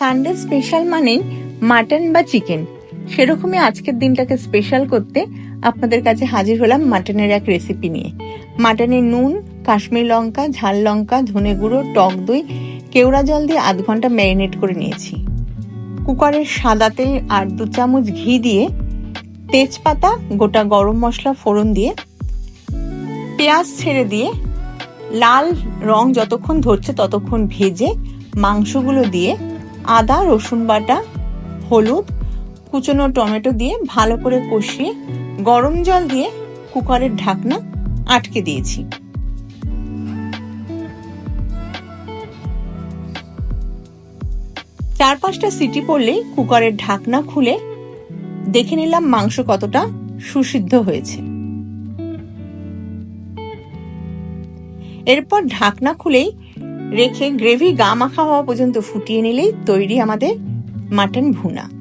Sunday special মানেই mutton বা chicken সেরকমই আজকের দিনটাকে স্পেশাল করতে আপনাদের কাছে হাজির হলাম মাটনের এক রেসিপি নিয়ে। মাটনের নুন, কাশ্মীর লঙ্কা, ঝাল লঙ্কা, ধনে গুঁড়ো, টক দই, কেওড়া জল দিয়ে আধ ঘণ্টা ম্যারিনেট করে নিয়েছি। কুকারের সাদাতে আর দু চামচ ঘি দিয়ে তেজপাতা, গোটা গরম মশলা ফোড়ন দিয়ে পেঁয়াজ ছেড়ে দিয়ে লাল রং যতক্ষণ ধরছে ততক্ষণ ভেজে মাংসগুলো দিয়ে আদা, রসুন বাটা, হলুদ, কুচনো টমেটো দিয়ে ভালো করে কষিয়ে গরম জল দিয়ে কুকারের ঢাকনা আটকে দিয়েছি। চার পাঁচটা সিটি পড়লেই কুকারের ঢাকনা খুলে দেখে নিলাম মাংস কতটা সুসিদ্ধ হয়েছে। এরপর ঢাকনা খুলেই রেখে গ্রেভি গা মাখা হওয়া পর্যন্ত ফুটিয়ে নিলেই তৈরি আমাদের মাটন ভুনা।